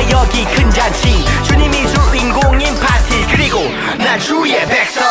와 여기 큰 잔치. 주님이 주인공인 파티 그리고 나 주의 백성.